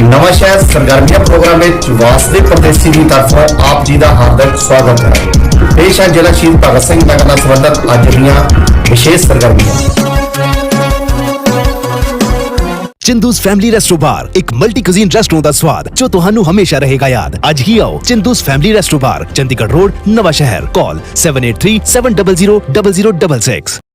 ਨਵਾਂ ਸ਼ਹਿਰ ਸਰਗਰਮੀਆਂ ਪ੍ਰੋਗਰਾਮ ਵਿੱਚ ਵਾਸਦੇ ਪ੍ਰਦੇਸ਼ੀ ਦੀ ਤਰਫੋਂ ਆਪ ਜੀ ਦਾ ਹਾਰਦਿਕ ਸਵਾਗਤ ਹੈ ਪੇਸ਼ ਹੈ ਜ਼ਿਲ੍ਹਾ ਸ਼ਹੀਦ ਭਗਤ ਸਿੰਘ ਨਗਰ ਨਾਲ ਸੰਬੰਧਿਤ ਅੱਜ ਦੀਆਂ ਵਿਸ਼ੇਸ਼ ਸਰਗਰਮੀਆਂ ਚਿੰਦੂਸ ਫੈਮਿਲੀ ਰੈਸਟੋ ਬਾਰ ਇੱਕ ਮਲਟੀ ਕੁਜ਼ੀਨ ਰੈਸਟੋਰੈਂਟ ਦਾ ਸਵਾਦ ਜੋ ਤੁਹਾਨੂੰ ਹਮੇਸ਼ਾ ਰਹੇਗਾ ਯਾਦ ਅੱਜ ਹੀ ਆਓ Chindu's family resto bar Chandigarh road Nawan Shahr call 7837000066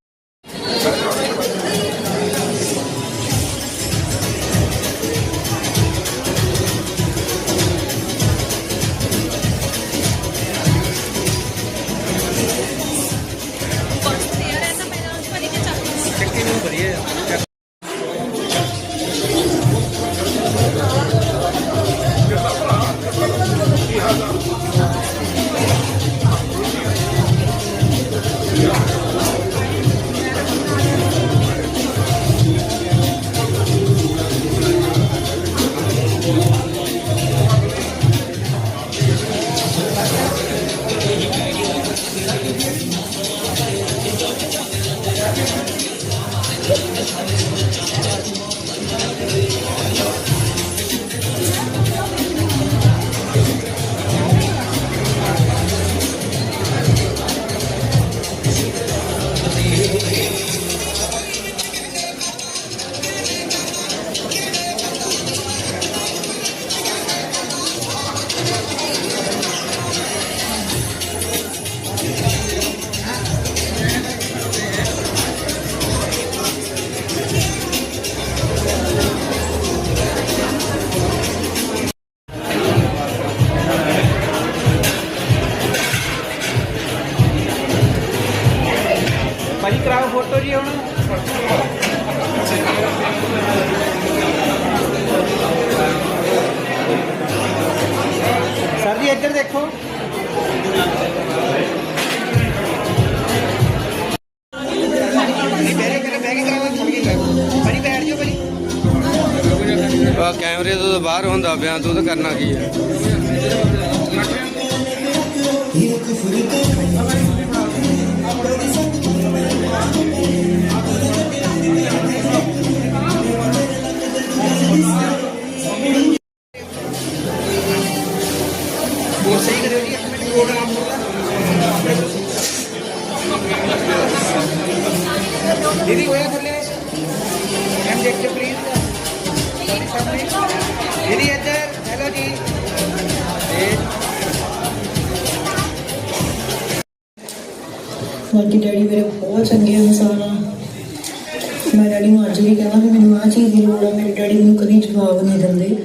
ਇੱਧਰ ਦੇਖੋ। ਕੈਮਰੇ ਤੋਂ ਬਾਹਰ ਹੁੰਦਾ ਪਿਆ ਤੂੰ ਤਾਂ ਕਰਨਾ ਕੀ ਹੈ? ਦੀਦੀ ਇੱਧਰ ਹੈਲੋ ਜੀ ਬਾਕੀ ਡੈਡੀ ਮੇਰੇ ਬਹੁਤ ਚੰਗੇ ਇਨਸਾਨ ਆ ਮੈਂ ਡੈਡੀ ਨੂੰ ਅੱਜ ਵੀ ਕਹਿੰਦਾ ਵੀ ਮੈਨੂੰ ਆਹ ਚੀਜ਼ ਦੀ ਲੋੜ ਆ, ਮੇਰੇ ਡੈਡੀ ਮੈਨੂੰ ਕਦੀ ਜਵਾਬ ਨਹੀਂ ਦਿੰਦੇ।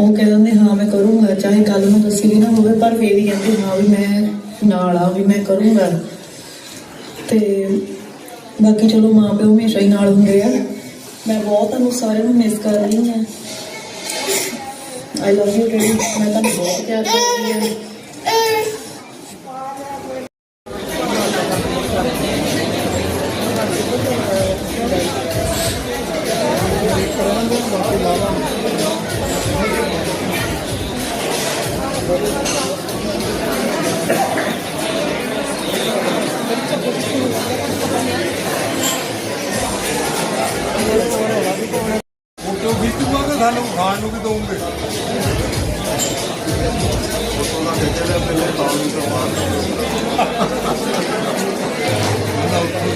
ਉਹ ਕਹਿ ਦਿੰਦੇ, ਹਾਂ, ਮੈਂ ਕਰੂੰਗਾ, ਚਾਹੇ ਗੱਲ ਨੂੰ ਦੱਸੀ ਵੀ ਨਾ ਹੋਵੇ, ਪਰ ਫੇਰ ਵੀ ਕਹਿੰਦੇ, ਹਾਂ, ਵੀ ਮੈਂ ਨਾਲ ਆ, ਵੀ ਮੈਂ ਕਰੂੰਗਾ। ਤੇ ਬਾਕੀ ਚਲੋ ਮਾਂ ਪਿਓ ਹਮੇਸ਼ਾ ਹੀ ਨਾਲ ਹੁੰਦੇ ਆ। ਮੈਂ ਬਹੁਤ ਤੁਹਾਨੂੰ ਸਾਰਿਆਂ ਨੂੰ ਮਿਸ ਕਰ ਰਹੀ ਹਾਂ। ਆਈ ਲਵ ਯੂ ਡੈਡੀ ਮੈਂ ਤੁਹਾਨੂੰ ਬਹੁਤ ਪਿਆਰ ਕਰਦੀ ਹਾਂ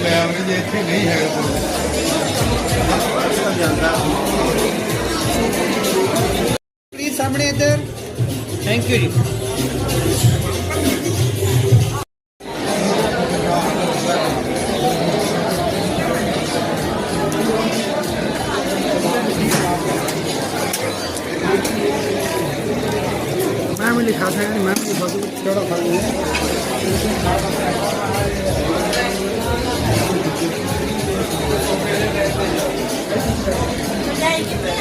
ਲੈ ਆਵਾਂਗੇ ਜੇ ਇੱਥੇ ਨਹੀਂ ਹੈਗਾ ਕੋਈ ਪਲੀਜ਼ ਸਾਹਮਣੇ ਇੱਧਰ। ਥੈਂਕ ਯੂ ਜੀ।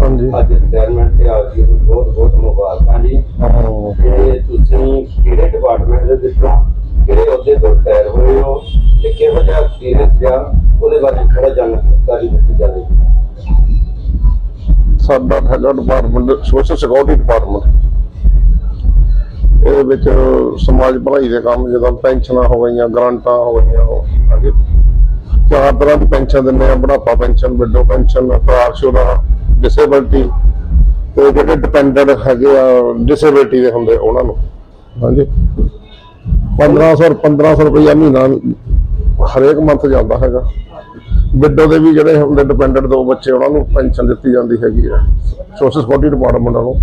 ਆ ਹਾਂਜੀ। ਅੱਜ ਰਿਟਾਇਰਮੈਂਟ ਤੇ ਆ ਜੀ ਬਹੁਤ ਬਹੁਤ ਮੁਬਾਰਕਾਂ ਜੀ। ਹਾਂ। ਤੇ ਤੁਸੀਂ ਕਿਹੜੇ ਡਿਪਾਰਟਮੈਂਟ ਦੇ ਵਿੱਚੋਂ ਕਿਹੜੇ ਅਹੁਦੇ ਤੋਂ ਰਿਟਾਇਰ ਹੋਏ ਹੋ ਤੇ ਕਿਹੋ ਜਿਹਾ ਐਕਸਪੀਰੀਅੰਸ ਰਿਹਾ? ਉਹਦੇ ਬਾਰੇ ਥੋੜਾ ਜਾਣਕਾਰੀ ਦਿੱਤੀ ਜਾਵੇ। ਸਾਡਾ ਹੈਗਾ ਡਿਪਾਰਟਮੈਂਟ ਸੋਸ਼ਲ ਸਿਕਿਉਰਿਟੀ ਡਿਪਾਰਟਮੈਂਟ ਇਹਦੇ ਵਿੱਚ ਸਮਾਜ ਭਲਾਈ ਦੇ ਕੰਮ ਜਿੱਦਾਂ ਪੈਨਸ਼ਨਾਂ ਹੋ ਗਈਆਂ ਗ੍ਰਾਂਟਾਂ ਹੋ ਗਈਆਂ ਹਾਂਜੀ ਚਾਰ ਤਰ੍ਹਾਂ ਦੀ ਪੈਨਸ਼ਨ ਦਿੰਦੇ ਆ ਬੁਢਾਪਾ ਪੈਨਸ਼ਨ ਵਿਡੋ ਪੈਨਸ਼ਨ ਪਰਾਰਸ਼ੁਦਾ ਡਿਸੇਬਿਲਟੀ ਤੇ ਜਿਹੜੇ ਡਿਪੈਂਡੈਂਟ ਹੈਗੇ ਆ ਡਿਸੇਬਿਲਟੀ ਦੇ ਹੁੰਦੇ ਉਹਨਾਂ ਨੂੰ। ਹਾਂਜੀ। 1500 1500 ਰੁਪਇਆ ਮਹੀਨਾ ਹਰੇਕ ਮੰਥ ਜਾਂਦਾ ਹੈਗਾ। ਵਿਡੋ ਦੇ ਵੀ ਜਿਹੜੇ ਹੁੰਦੇ ਡਿਪੈਂਡੈਂਟ ਦੋ ਬੱਚੇ ਉਹਨਾਂ ਨੂੰ ਪੈਨਸ਼ਨ ਦਿੱਤੀ ਜਾਂਦੀ ਹੈਗੀ ਹੈ ਸੋਸ਼ਲ ਸਿਕਿਉਰਿਟੀ ਡਿਪਾਰਟਮੈਂਟ ਵੱਲੋਂ।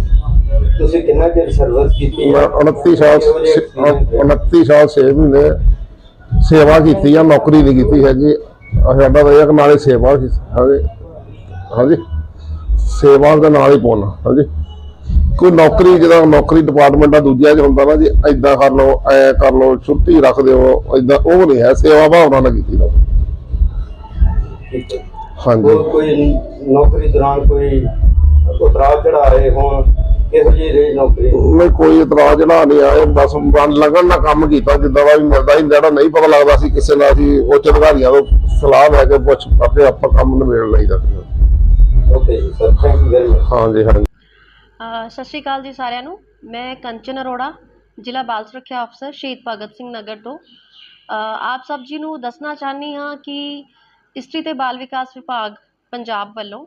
ਤੁਸੀਂ ਕਿੰਨਾ ਚਿਰ ਸਰਵਿਸ ਕੀਤੀ ਮੈਂ 29 ਸਾਲ ਕਿਹੋ ਜਿਹੇ experience ਰਿਹਾ? 29 ਸਾਲ 6 ਮਹੀਨੇ ਸੇਵਾ ਕੀਤੀ ਆ ਨੌਕਰੀ ਨਹੀਂ ਕੀਤੀ ਹੈਗੀ। ਸਾਡਾ ਤਾਂ ਇਹ ਆ ਕਿ ਨਾਲੇ ਸੇਵਾ ਹਾਂਜੀ ਹਾਂਜੀ। ਸੇਵਾ ਦੇ ਨਾਲ ਹੀ ਪੁੰਨ ਹਾਂਜੀ। ਕੋਈ ਨੌਕਰੀ ਜਿਹਦਾ ਨੌਕਰੀ ਡਿਪਾਰਟਮੈਂਟ ਆ ਦੂਜਿਆਂ 'ਚ ਹੁੰਦਾ ਨਾ ਜੀ ਐਦਾਂ ਕਰ ਲਓ ਐ ਕਰ ਲਓ ਛੁੱਟੀ ਰੱਖ ਦਿਓ ਐਦਾਂ ਉਹ ਨਹੀਂ ਹੈ ਸੇਵਾ ਭਾਵਨਾ ਨਾਲ ਕੀਤੀ ਨਾ ਠੀਕ ਹੈ ਹਾਂਜੀ। ਹੋਰ ਕੋਈ ਨੌਕਰੀ ਦੌਰਾਨ ਕੋਈ ਉਤਰਾਅ ਚੜਾਏ ਹੋਣ ਕਿਹੋ ਜਿਹੀ ਰਹੀ ਨੌਕਰੀ? ਨਹੀਂ ਕੋਈ ਇਤਰਾਜ਼ ਜਿਹੜਾ ਨਹੀਂ ਆਏ ਬਸ ਮਨ ਲੱਗਣ ਨਾਲ ਕੰਮ ਕੀਤਾ ਜਿੱਦਾਂ ਦਾ ਵੀ ਮਿਲਦਾ ਸੀ ਜਿਹੜਾ ਨਹੀਂ ਪਤਾ ਲੱਗਦਾ ਸੀ ਕਿਸੇ ਨਾਲ ਸੀ ਉੱਚ ਅਧਿਕਾਰੀਆਂ ਤੋਂ ਸਲਾਹ ਲੈ ਕੇ ਪੁੱਛ ਆਪੇ ਆਪਾਂ ਕੰਮ ਨਿਬੇੜ ਲਈਦਾ ਸੀ। ਓਕੇ ਜੀ sir thank you very much ਹਾਂਜੀ ਹਾਂਜੀ। ਅ, ਸਤਿ ਸ਼੍ਰੀ ਅਕਾਲ ਜੀ ਸਾਰਿਆਂ ਨੂੰ। ਮੈਂ ਕੰਚਨ ਅਰੋੜਾ ਜ਼ਿਲ੍ਹਾ ਬਾਲ ਸੁਰੱਖਿਆ ਅਫਸਰ ਸ਼ਹੀਦ ਭਗਤ ਸਿੰਘ ਨਗਰ ਤੋਂ। ਅ, ਆਪ ਸਭ ਜੀ ਨੂੰ ਦੱਸਣਾ ਚਾਹੁੰਦੀ ਹਾਂ ਕਿ ਇਸਤਰੀ ਤੇ ਬਾਲ ਵਿਕਾਸ ਵਿਭਾਗ ਪੰਜਾਬ ਵੱਲੋਂ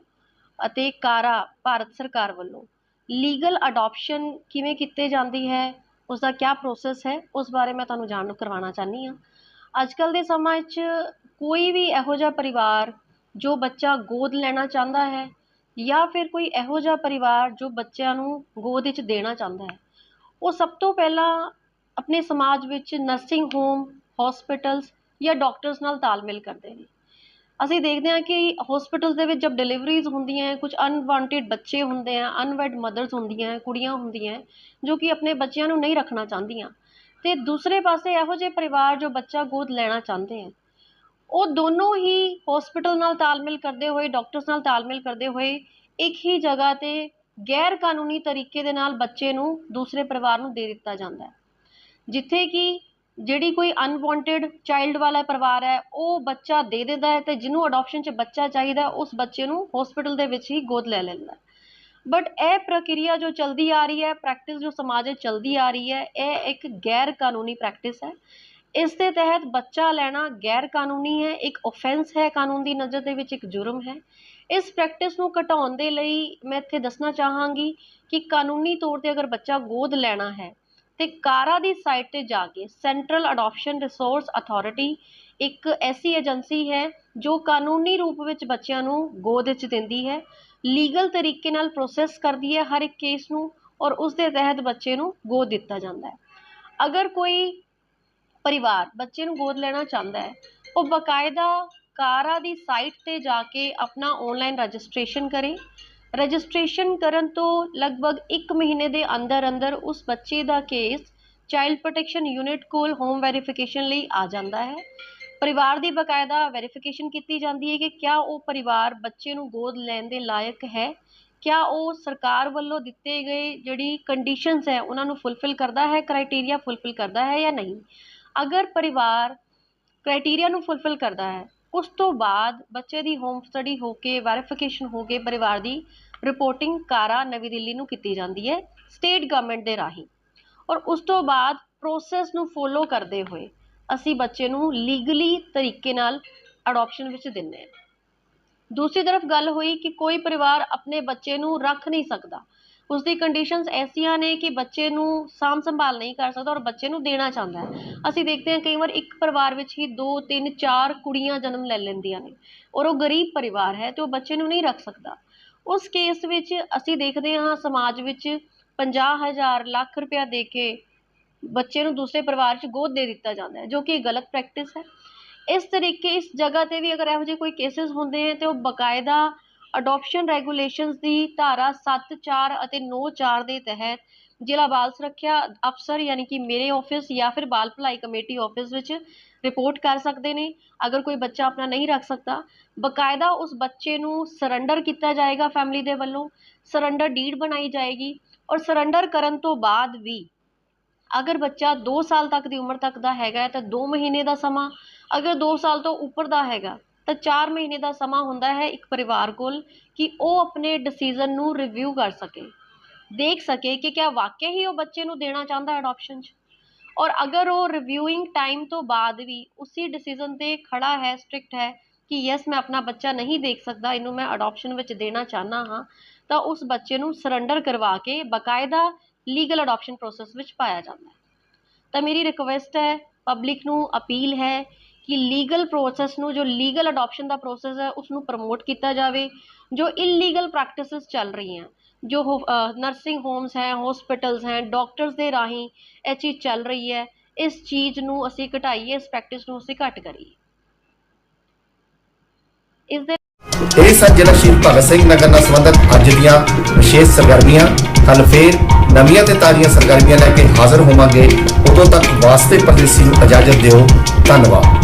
ਅਤੇ ਕਾਰਾ ਭਾਰਤ ਸਰਕਾਰ ਵੱਲੋਂ ਲੀਗਲ ਅਡਾਪਸ਼ਨ ਕਿਵੇਂ ਕੀਤੀ ਜਾਂਦੀ ਹੈ ਉਸ ਦਾ ਕੀ ਪ੍ਰੋਸੈਸ ਹੈ ਉਸ ਬਾਰੇ ਮੈਂ ਤੁਹਾਨੂੰ ਜਾਣੂ ਕਰਵਾਉਣਾ ਚਾਹੁੰਦੀ ਹਾਂ। ਅੱਜ ਕੱਲ੍ਹ ਦੇ ਸਮਾਂ 'ਚ ਕੋਈ ਵੀ ਇਹੋ ਜਿਹਾ ਪਰਿਵਾਰ ਜੋ ਬੱਚਾ ਗੋਦ ਲੈਣਾ ਚਾਹੁੰਦਾ ਹੈ ਜਾਂ ਫਿਰ ਕੋਈ ਇਹੋ ਜਿਹਾ ਪਰਿਵਾਰ ਜੋ ਬੱਚਿਆਂ ਨੂੰ ਗੋਦ ਵਿੱਚ ਦੇਣਾ ਚਾਹੁੰਦਾ ਹੈ। ਉਹ ਸਭ ਤੋਂ ਪਹਿਲਾਂ ਆਪਣੇ ਸਮਾਜ ਵਿੱਚ ਨਰਸਿੰਗ ਹੋਮ ਹੋਸਪਿਟਲਸ ਜਾਂ ਡਾਕਟਰਸ ਨਾਲ ਤਾਲਮੇਲ ਕਰਦੇ ਨੇ। ਅਸੀਂ ਦੇਖਦੇ ਹਾਂ ਕਿ ਹੋਸਪਿਟਲਸ ਦੇ ਵਿੱਚ ਜਦ ਡਿਲੀਵਰੀਜ਼ ਹੁੰਦੀਆਂ ਹੈ ਕੁਝ ਅਨਵਾਂਟਿਡ ਬੱਚੇ ਹੁੰਦੇ ਆ ਅਨਵੈਡ ਮਦਰਸ ਹੁੰਦੀਆਂ ਕੁੜੀਆਂ ਹੁੰਦੀਆਂ ਜੋ ਕਿ ਆਪਣੇ ਬੱਚਿਆਂ ਨੂੰ ਨਹੀਂ ਰੱਖਣਾ ਚਾਹੁੰਦੀਆਂ। ਅਤੇ ਦੂਸਰੇ ਪਾਸੇ ਇਹੋ ਜਿਹੇ ਪਰਿਵਾਰ ਜੋ ਬੱਚਾ ਗੋਦ ਲੈਣਾ ਚਾਹੁੰਦੇ ਹੈ ਉਹ ਦੋਨੋਂ ਹੀ ਹਸਪੀਟਲ ਨਾਲ ਤਾਲਮੇਲ ਕਰਦੇ ਹੋਏ ਡਾਕਟਰਸ ਨਾਲ ਤਾਲਮੇਲ ਕਰਦੇ ਹੋਏ ਇੱਕ ਹੀ ਜਗ੍ਹਾ ਤੇ ਗੈਰ ਕਾਨੂੰਨੀ ਤਰੀਕੇ ਦੇ ਨਾਲ ਬੱਚੇ ਨੂੰ ਦੂਸਰੇ ਪਰਿਵਾਰ ਨੂੰ ਦੇ ਦਿੱਤਾ ਜਾਂਦਾ ਹੈ। ਜਿੱਥੇ ਕਿ ਜਿਹੜੀ ਕੋਈ ਅਨਵਾਂਟਿਡ ਚਾਈਲਡ ਵਾਲਾ ਪਰਿਵਾਰ ਹੈ, ਉਹ ਬੱਚਾ ਦੇ ਦਿੰਦਾ ਹੈ ਤੇ ਜਿਹਨੂੰ ਅਡਾਪਸ਼ਨ 'ਚ ਬੱਚਾ ਚਾਹੀਦਾ, ਉਸ ਬੱਚੇ ਨੂੰ ਹਸਪੀਟਲ ਦੇ ਵਿੱਚ ਹੀ ਗੋਦ ਲੈ ਲੈਂਦਾ ਬਟ ਇਹ ਪ੍ਰਕਿਰਿਆ ਜੋ ਚਲਦੀ ਆ ਰਹੀ ਹੈ ਪ੍ਰੈਕਟਿਸ ਜੋ ਸਮਾਜ ਵਿੱਚ ਚਲਦੀ ਆ ਰਹੀ ਹੈ, ਇਹ ਇੱਕ ਗੈਰ ਕਾਨੂੰਨੀ ਪ੍ਰੈਕਟਿਸ ਹੈ। ਇਸ ਦੇ ਤਹਿਤ ਬੱਚਾ ਲੈਣਾ ਗੈਰ ਕਾਨੂੰਨੀ ਹੈ, ਇੱਕ ਆਫੈਂਸ ਹੈ, ਕਾਨੂੰਨ ਦੀ ਨਜ਼ਰ ਦੇ ਵਿੱਚ ਇੱਕ ਜੁਰਮ ਹੈ। ਇਸ ਪ੍ਰੈਕਟਿਸ ਨੂੰ ਘਟਾਉਣ ਦੇ ਲਈ ਮੈਂ ਇੱਥੇ ਦੱਸਣਾ ਚਾਹਾਂਗੀ ਕਿ ਕਾਨੂੰਨੀ ਤੌਰ ਤੇ ਅਗਰ ਬੱਚਾ ਗੋਦ ਲੈਣਾ ਹੈ, ਤੇ ਕਾਰਾ ਦੀ ਸਾਈਟ ਤੇ ਜਾ ਕੇ ਸੈਂਟਰਲ ਅਡੋਪਸ਼ਨ ਰਿਸੋਰਸ ਅਥਾਰਟੀ ਇੱਕ ਐਸੀ ਏਜੰਸੀ ਹੈ ਜੋ ਕਾਨੂੰਨੀ ਰੂਪ ਵਿੱਚ ਬੱਚਿਆਂ ਨੂੰ ਗੋਦ ਵਿੱਚ ਦਿੰਦੀ ਹੈ ਲੀਗਲ ਤਰੀਕੇ ਨਾਲ ਪ੍ਰੋਸੈਸ ਕਰਦੀ ਹੈ ਹਰ ਇੱਕ ਕੇਸ ਨੂੰ ਔਰ ਉਸ ਦੇ ਤਹਿਤ ਬੱਚੇ ਨੂੰ ਗੋਦ ਦਿੱਤਾ ਜਾਂਦਾ ਹੈ। ਅਗਰ ਕੋਈ ਪਰਿਵਾਰ, ਬੱਚੇ ਨੂੰ ਗੋਦ ਲੈਣਾ ਚਾਹੁੰਦਾ ਹੈ। ਉਹ ਬਕਾਇਦਾ ਕਾਰਾ ਦੀ ਸਾਈਟ ਤੇ ਜਾ ਕੇ ਆਪਣਾ ਆਨਲਾਈਨ ਰਜਿਸਟ੍ਰੇਸ਼ਨ ਕਰੇ। ਰਜਿਸਟ੍ਰੇਸ਼ਨ ਕਰਨ ਤੋਂ ਲਗਭਗ 1 ਮਹੀਨੇ ਦੇ ਅੰਦਰ ਅੰਦਰ ਉਸ ਬੱਚੇ ਦਾ ਕੇਸ ਚਾਈਲਡ ਪ੍ਰੋਟੈਕਸ਼ਨ ਯੂਨਿਟ ਕੋਲ ਹੋਮ ਵੈਰੀਫਿਕੇਸ਼ਨ ਲਈ ਆ ਜਾਂਦਾ ਹੈ। ਪਰਿਵਾਰ ਦੀ ਬਕਾਇਦਾ ਵੈਰੀਫਿਕੇਸ਼ਨ ਕੀਤੀ ਜਾਂਦੀ ਹੈ ਕਿ ਕਿਆ ਉਹ ਪਰਿਵਾਰ ਬੱਚੇ ਨੂੰ ਗੋਦ ਲੈਣ ਦੇ ਲਾਇਕ ਹੈ? ਕਿਆ ਉਹ ਸਰਕਾਰ ਵੱਲੋਂ ਦਿੱਤੇ ਗਏ ਜਿਹੜੀ ਕੰਡੀਸ਼ਨਸ ਹੈ, ਉਹਨਾਂ ਨੂੰ ਫੁੱਲਫਿਲ ਕਰਦਾ ਹੈ ਕ੍ਰਾਈਟੇਰੀਆ ਫੁੱਲਫਿਲ ਕਰਦਾ ਹੈ ਜਾਂ ਨਹੀਂ? ਅਗਰ ਪਰਿਵਾਰ ਕ੍ਰਾਈਟੇਰੀਆ ਨੂੰ ਫੁਲਫਿਲ ਕਰਦਾ ਹੈ, ਉਸ ਤੋਂ ਬਾਅਦ ਬੱਚੇ ਦੀ ਹੋਮ ਸਟੱਡੀ ਹੋ ਕੇ ਵੈਰੀਫਿਕੇਸ਼ਨ ਹੋ ਕੇ ਪਰਿਵਾਰ ਦੀ ਰਿਪੋਰਟਿੰਗ ਕਾਰਾ ਨਵੀਂ ਦਿੱਲੀ ਨੂੰ ਕੀਤੀ ਜਾਂਦੀ ਹੈ ਸਟੇਟ ਗਵਰਨਮੈਂਟ ਦੇ ਰਾਹੀਂ। ਔਰ ਉਸ ਤੋਂ ਬਾਅਦ ਪ੍ਰੋਸੈਸ ਨੂੰ ਫੋਲੋ ਕਰਦੇ ਹੋਏ ਅਸੀਂ ਬੱਚੇ ਨੂੰ ਲੀਗਲੀ ਤਰੀਕੇ ਨਾਲ ਅਡਾਪਸ਼ਨ ਵਿੱਚ ਦਿੰਦੇ ਹਾਂ। ਦੂਸਰੀ ਤਰਫ ਗੱਲ ਹੋਈ ਕਿ ਕੋਈ ਪਰਿਵਾਰ ਆਪਣੇ ਬੱਚੇ ਨੂੰ ਰੱਖ ਨਹੀਂ ਸਕਦਾ। ਉਸ ਦੀ ਕੰਡੀਸ਼ਨਸ ਐਸੀਆਂ ਨੇ ਕਿ ਬੱਚੇ ਨੂੰ ਸਾਂਭ ਸੰਭਾਲ ਨਹੀਂ ਕਰ ਸਕਦਾ ਔਰ ਬੱਚੇ ਨੂੰ ਦੇਣਾ ਚਾਹੁੰਦਾ ਹੈ। ਅਸੀਂ ਦੇਖਦੇ ਹਾਂ ਕਈ ਵਾਰ ਇੱਕ ਪਰਿਵਾਰ ਵਿੱਚ ਹੀ ਦੋ, ਤਿੰਨ, ਚਾਰ ਕੁੜੀਆਂ ਜਨਮ ਲੈ ਲੈਂਦੀਆਂ ਨੇ ਔਰ ਉਹ ਗਰੀਬ ਪਰਿਵਾਰ ਹੈ ਅਤੇ ਉਹ ਬੱਚੇ ਨੂੰ ਨਹੀਂ ਰੱਖ ਸਕਦਾ। ਉਸ ਕੇਸ ਵਿੱਚ ਅਸੀਂ ਦੇਖਦੇ ਹਾਂ ਸਮਾਜ ਵਿੱਚ ਪੰਜਾਹ ਹਜ਼ਾਰ, ਲੱਖ ਰੁਪਇਆ ਦੇ ਕੇ ਬੱਚੇ ਨੂੰ ਦੂਸਰੇ ਪਰਿਵਾਰ 'ਚ ਗੋਦ ਦੇ ਦਿੱਤਾ ਜਾਂਦਾ ਹੈ, ਜੋ ਕਿ ਗਲਤ ਪ੍ਰੈਕਟਿਸ ਹੈ। ਇਸ ਤਰੀਕੇ ਇਸ ਜਗ੍ਹਾ ਤੇ ਵੀ ਅਗਰ ਇਹੋ ਜਿਹੇ ਕੋਈ ਕੇਸਿਸ ਹੁੰਦੇ ਹੈ ਤੇ ਉਹ ਬਕਾਇਦਾ ਅਡਾਪਸ਼ਨ ਰੈਗੂਲੇਸ਼ਨਸ ਦੀ ਧਾਰਾ 7 4 ਅਤੇ 9 4 ਦੇ ਤਹਿਤ ਜ਼ਿਲ੍ਹਾ ਬਾਲ ਸੁਰੱਖਿਆ ਅਫਸਰ ਯਾਨੀ ਕਿ ਮੇਰੇ ਆਫਿਸ ਜਾਂ ਫਿਰ ਬਾਲ ਭਲਾਈ ਕਮੇਟੀ ਆਫਿਸ ਵਿੱਚ ਰਿਪੋਰਟ ਕਰ ਸਕਦੇ ਨੇ। ਅਗਰ ਕੋਈ ਬੱਚਾ ਆਪਣਾ ਨਹੀਂ ਰੱਖ ਸਕਦਾ, ਬਕਾਇਦਾ ਉਸ ਬੱਚੇ ਨੂੰ ਸਰੈਂਡਰ ਕੀਤਾ ਜਾਏਗਾ ਫੈਮਿਲੀ ਦੇ ਵੱਲੋਂ। ਸਰੈਂਡਰ ਡੀਡ ਬਣਾਈ ਜਾਏਗੀ ਔਰ ਸਰੈਂਡਰ ਕਰਨ ਤੋਂ ਬਾਅਦ ਵੀ ਅਗਰ ਬੱਚਾ 2 ਸਾਲ ਤੱਕ ਦੀ ਉਮਰ ਤੱਕ ਦਾ ਹੈਗਾ ਤਾਂ 2 ਮਹੀਨੇ ਦਾ ਸਮਾਂ, ਅਗਰ 2 ਸਾਲ ਤੋਂ ਉੱਪਰ ਦਾ ਹੈਗਾ ਤਾਂ 4 ਮਹੀਨੇ ਦਾ ਸਮਾਂ ਹੁੰਦਾ ਹੈ ਇੱਕ ਪਰਿਵਾਰ ਕੋਲ ਕਿ ਉਹ ਆਪਣੇ ਡਿਸੀਜਨ ਨੂੰ ਰਿਵਿਊ ਕਰ ਸਕੇ। ਦੇਖ ਸਕੇ ਕਿ ਕਿਆ ਵਾਕਿਆ ਹੀ ਉਹ ਬੱਚੇ ਨੂੰ ਦੇਣਾ ਚਾਹੁੰਦਾ ਹੈ ਅਡਾਪਸ਼ਨ 'ਚ। ਔਰ ਅਗਰ ਉਹ ਰਿਵਿਊਇੰਗ ਟਾਈਮ ਤੋਂ ਬਾਅਦ ਵੀ ਉਸੇ ਡਿਸੀਜਨ ਤੇ ਖੜਾ ਹੈ ਸਟ੍ਰਿਕਟ ਹੈ ਕਿ ਯੈਸ ਮੈਂ ਆਪਣਾ ਬੱਚਾ ਨਹੀਂ ਦੇਖ ਸਕਦਾ, ਇਹਨੂੰ ਮੈਂ ਅਡਾਪਸ਼ਨ ਵਿੱਚ ਦੇਣਾ ਚਾਹਨਾ ਹਾਂ, ਤਾਂ ਉਸ ਬੱਚੇ ਨੂੰ ਸਰੈਂਡਰ ਕਰਵਾ ਕੇ ਬਕਾਇਦਾ ਲੀਗਲ ਅਡਾਪਸ਼ਨ ਪ੍ਰੋਸੈਸ ਵਿੱਚ ਪਾਇਆ ਜਾਂਦਾ ਹੈ। ਤਾਂ ਮੇਰੀ ਰਿਕੁਐਸਟ ਹੈ ਪਬਲਿਕ ਨੂੰ ਅਪੀਲ ਹੈ ਕਿ ਲੀਗਲ ਪ੍ਰੋਸੈਸ ਨੂੰ, ਜੋ ਲੀਗਲ ਅਡਾਪਸ਼ਨ ਦਾ ਪ੍ਰੋਸੈਸ ਹੈ ਉਸ ਨੂੰ ਪ੍ਰਮੋਟ ਕੀਤਾ ਜਾਵੇ, ਜੋ ਇਲੀਗਲ ਪ੍ਰੈਕਟਿਸਿਸ ਚੱਲ ਰਹੀਆਂ, ਜੋ ਨਰਸਿੰਗ ਹੋਮਸ ਹੈ ਹਸਪੀਟਲਸ ਹੈ ਡਾਕਟਰਸ ਦੇ ਰਾਹੀਂ ਇਹ ਚੀਜ਼ ਚੱਲ ਰਹੀ ਹੈ, ਇਸ ਚੀਜ਼ ਨੂੰ ਅਸੀਂ ਘਟਾਈਏ, ਇਸ ਪ੍ਰੈਕਟਿਸ ਨੂੰ ਅਸੀਂ ਘੱਟ ਕਰੀਏ। ਇਸ ਦੇ ਇਹ ਸਨ ਜ਼ਿਲ੍ਹਾ ਸ਼ਹੀਦ ਭਗਤ ਸਿੰਘ ਨਗਰ ਨਾਲ ਸੰਬੰਧਿਤ ਅੱਜ ਦੀਆਂ ਵਿਸ਼ੇਸ਼ ਸਰਗਰਮੀਆਂ ਕੱਲ ਫੇਰ ਨਵੀਆਂ ਤੇ ਤਾਜ਼ੀਆਂ ਸਰਗਰਮੀਆਂ ਲੈ ਕੇ ਹਾਜ਼ਰ ਹੋਵਾਂਗੇ। ਉਦੋਂ ਤੱਕ ਵਾਸਤੇ ਪਰਦੇਸੀ ਨੂੰ ਇਜਾਜ਼ਤ ਦਿਓ। ਧੰਨਵਾਦ।